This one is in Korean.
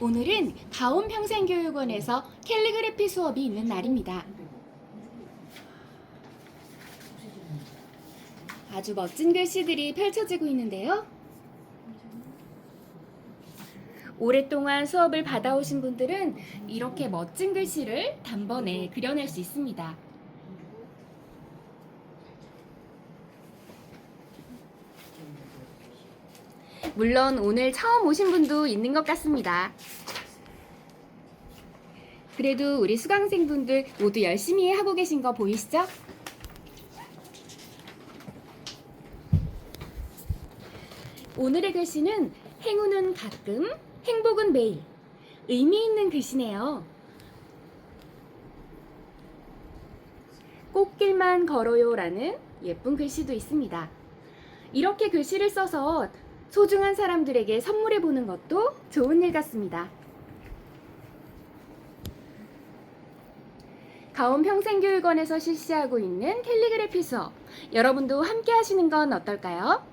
오늘은 가온 평생교육원에서 캘리그래피 수업이 있는 날입니다. 아주 멋진 글씨들이 펼쳐지고 있는데요. 오랫동안 수업을 받아오신 분들은 이렇게 멋진 글씨를 단번에 그려낼 수 있습니다. 물론 오늘 처음 오신 분도 있는 것 같습니다. 그래도 우리 수강생분들 모두 열심히 하고 계신 거 보이시죠? 오늘의 글씨는 행운은 가끔, 행복은 매일. 의미 있는 글씨네요. 꽃길만 걸어요라는 예쁜 글씨도 있습니다. 이렇게 글씨를 써서 소중한 사람들에게 선물해 보는 것도 좋은 일 같습니다. 가온 평생교육원에서 실시하고 있는 캘리그래피 수업. 여러분도 함께 하시는 건 어떨까요?